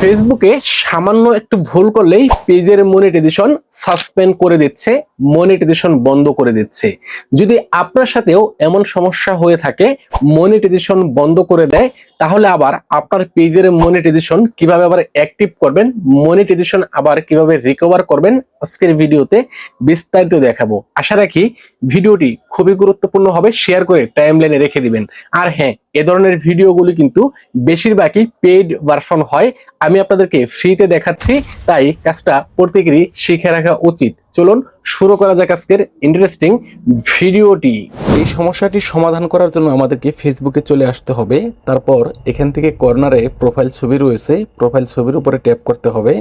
ফেসবুকে সামান্য একটু ভুল করলেই পেজের মনিটাইজেশন সাসপেন্ড করে দিচ্ছে। মনিটাইজেশন বন্ধ করে দিচ্ছে। যদি আপনার সাথেও এমন সমস্যা হয়ে থাকে মনিটাইজেশন বন্ধ করে দেয়, তাহলে আবার আপনার পেজের মনিটাইজেশন কীভাবে আবার অ্যাক্টিভ করবেন মনিটাইজেশন আবার কীভাবে রিকভার করবেন, আজকের ভিডিওতে বিস্তারিত দেখাবো। আশা রাখি ভিডিওটি খুবই গুরুত্বপূর্ণ হবে শেয়ার করে টাইমলাইনে রেখে দিবেন। আর হ্যাঁ এ ধরনের ভিডিওগুলি কিন্তু বেশিরভাগই পেইড ভার্সন হয়। আমি আপনাদেরকে ফ্রিতে দেখাচ্ছি, তাই কাজটা প্রত্যেকেরই শিখে রাখা উচিত। চলুন শুরু করা যাক আজকের ইন্টারেস্টিং ভিডিওটি। এই সমস্যাটি সমাধান করার জন্য আমাদেরকে ফেসবুকে চলে আসতে হবে। তারপর এখান থেকে কর্নারে প্রোফাইল ছবি রয়েছে প্রোফাইল ছবির উপরে ট্যাপ করতে হবে।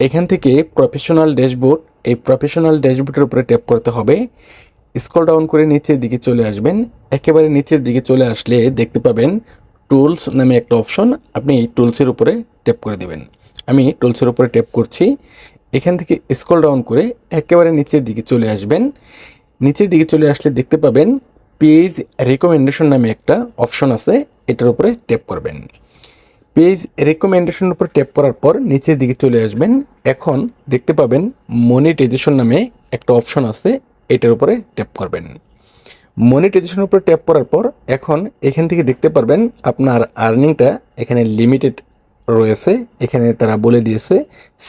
এখান থেকে প্রফেশনাল ড্যাশবোর্ড এই প্রফেশনাল ড্যাশবোর্ডের উপরে ট্যাপ করতে হবে। স্ক্রল ডাউন করে নিচের দিকে চলে আসবেন। একেবারে নিচের দিকে চলে আসলে দেখতে পাবেন টুলস নামে একটা অপশন আপনি টুলসের উপরে ট্যাপ করে দেবেন। আমি টুলসের উপরে ট্যাপ করছি। এখান থেকে স্ক্রল ডাউন করে একেবারে নিচের দিকে চলে আসবেন। নিচের দিকে চলে আসলে দেখতে পাবেন পেজ রেকমেন্ডেশন নামে একটা অপশন আছে, এটার উপরে ট্যাপ করবেন। পেজ রেকমেন্ডেশনের উপর ট্যাপ করার পর নিচের দিকে চলে আসবেন। এখন দেখতে পাবেন মনিটাইজেশন নামে একটা অপশন আছে, এটার উপরে ট্যাপ করবেন। মনিটাইজেশনের উপরে ট্যাপ করার পর এখন এখান থেকে দেখতে পারবেন আপনার আর্নিংটা এখানে লিমিটেড রয়েছে, এখানে তারা বলে দিয়েছে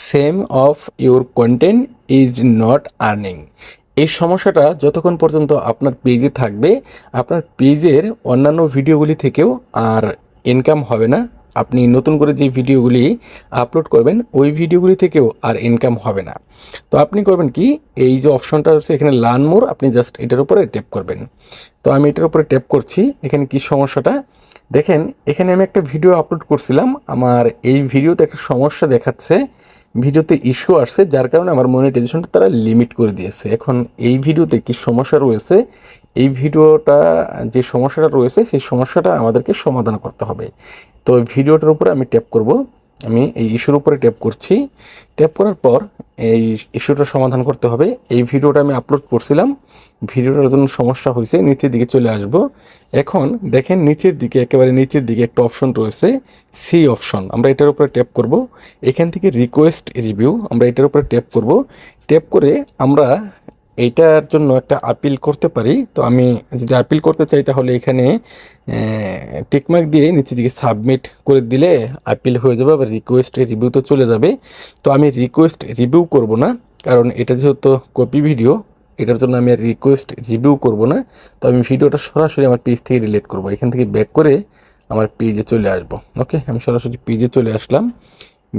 some of your content is not earning এই সমস্যাটা যতক্ষণ পর্যন্ত আপনার পেজে থাকবে, আপনার পেজের অন্যান্য ভিডিওগুলি থেকেও আর ইনকাম হবে না। আপনি নতুন করে যে ভিডিওগুলি আপলোড করবেন, ওই ভিডিওগুলি থেকেও আর ইনকাম হবে না। তো আপনি করবেন কি, এই যে অপশনটা আছে এখানে লার্ন মোর আপনি জাস্ট এটার উপরে ট্যাপ করবেন। তো আমি এটার উপরে ট্যাপ করছি, এখানে কি সমস্যাটা? দেখেন, এখানে আমি একটা ভিডিও আপলোড করছিলাম। আমার এই ভিডিওতে একটা সমস্যা দেখাচ্ছে। ভিডিওতে ইস্যু আসছে, যার কারণে আমার মনিটাইজেশনটা তারা লিমিট করে দিয়েছে। এখন এই ভিডিওতে কি সমস্যা রয়েছে? এই ভিডিওটা যে সমস্যাটা রয়েছে, সেই সমস্যাটা আমাদেরকে সমাধান করতে হবে। তো ভিডিওটার উপরে আমি ট্যাপ করব। আমি এই ইস্যুর উপরে ট্যাপ করছি। ট্যাপ করার পর এই ইস্যুটা সমাধান করতে হবে। এই ভিডিওটা আমি আপলোড করছিলাম। ভিডিওটার জন্য সমস্যা হয়েছে, নিচের দিকে চলে আসব। এখন দেখেন নিচের দিকে, একেবারে নিচের দিকে একটা অপশন রয়েছে সি অপশন আমরা এটার উপরে ট্যাপ করব। এখান থেকে রিকোয়েস্ট রিভিউ আমরা এটার উপরে ট্যাপ করব। ট্যাপ করে আমরা এইটার জন্য একটা আপিল করতে পারি। তো আমি যদি আপিল করতে চাই তাহলে এখানে টিকমার্ক দিয়ে নিচে দিকে সাবমিট করে দিলে আপিল হয়ে যাবে আবার রিকোয়েস্ট রিভিউতে চলে যাবে। তো আমি রিকোয়েস্ট রিভিউ করব না, কারণ এটা যেহেতু কপি ভিডিও এটার জন্য আমি আর রিকোয়েস্ট রিভিউ করব না। তো আমি ভিডিওটা সরাসরি আমার পেজ থেকে রিলেট করব, এখান থেকে ব্যাক করে আমার পেজে চলে আসব। ওকে আমি সরাসরি পেজে চলে আসলাম।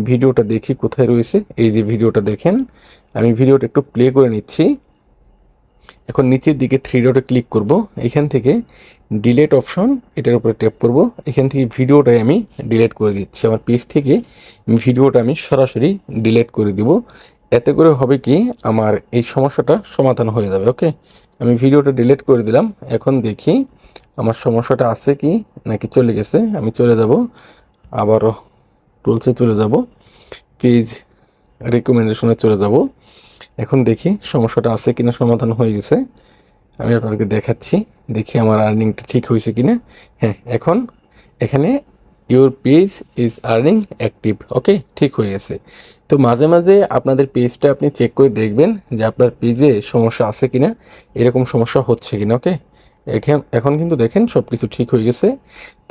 ভিডিওটা দেখি কোথায় রয়েছে। এই যে ভিডিওটা দেখেন, আমি ভিডিওটা একটু প্লে করে নিচ্ছি। এখন নিচের দিকে থ্রি ডটে ক্লিক করব। এখান থেকে ডিলেট অপশন এটার উপরে ট্যাপ করব। এখান থেকে ভিডিওটাই আমি ডিলেট করে দিচ্ছি। আমার পেজ থেকে ভিডিওটা আমি সরাসরি ডিলেট করে দিব। এতে করে হবে কি, আমার এই সমস্যাটা সমাধান হয়ে যাবে ওকে আমি ভিডিওটা ডিলেট করে দিলাম। এখন দেখি আমার সমস্যাটা আছে কি, নাকি চলে গেছে। আমি চলে যাব। আবারও টুলসে চলে যাব। পেজ রেকমেন্ডেশনে চলে যাব। এখন দেখি সমস্যাটা আছে কিনা, সমাধান হয়ে গেছে। আমি আপনাদেরকে দেখাচ্ছি, দেখি আমার আর্নিংটা ঠিক হয়েছে কিনা। হ্যাঁ এখন এখানে your page is earning active okay ঠিক হয়ে গেছে। তো মাঝে মাঝে আপনাদের পেজটা আপনি চেক করে দেখবেন যে আপনার পেজে সমস্যা আছে কিনা, এরকম সমস্যা হচ্ছে কিনা ওকে এখন এখন কিন্তু দেখেন সব কিছু ঠিক হয়ে গেছে।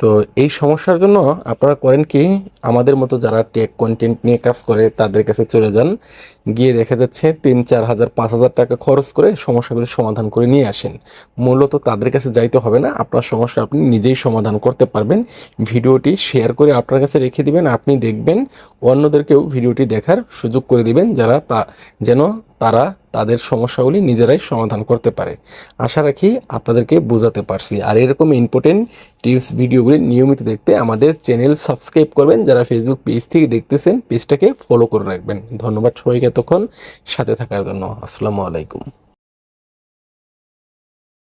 তো এই সমস্যার জন্য আপনারা করেন কি, আমাদের মতো যারা টেক কন্টেন্ট নিয়ে কাজ করে, তাদের কাছে চলে যান। গিয়ে দেখা যাচ্ছে তিন, চার হাজার, পাঁচ হাজার টাকা খরচ করে সমস্যাগুলি সমাধান করে নিয়ে আসেন। মূলত তাদের কাছে যাইতে হবে না, আপনার সমস্যা আপনি নিজেই সমাধান করতে পারবেন। ভিডিওটি শেয়ার করে আপনার কাছে রেখে দিবেন, আপনি দেখবেন অন্যদেরকেও ভিডিওটি দেখার সুযোগ করে দিবেন, যারা তা যেন তারা তাদের সমস্যাগুলি নিজেরাই সমাধান করতে পারে। আশা রাখি আপনাদেরকে বোঝাতে পারছি। আর এরকম ইম্পর্টেন্ট টিপস ভিডিওগুলি নিয়মিত দেখতে আমাদের চ্যানেল সাবস্ক্রাইব করবেন। যারা ফেসবুক পেজ থেকে দেখতেছেন পেজটাকে ফলো করে রাখবেন। ধন্যবাদ সবাইকে এতক্ষণ সাথে থাকার জন্য। আসসালামু আলাইকুম।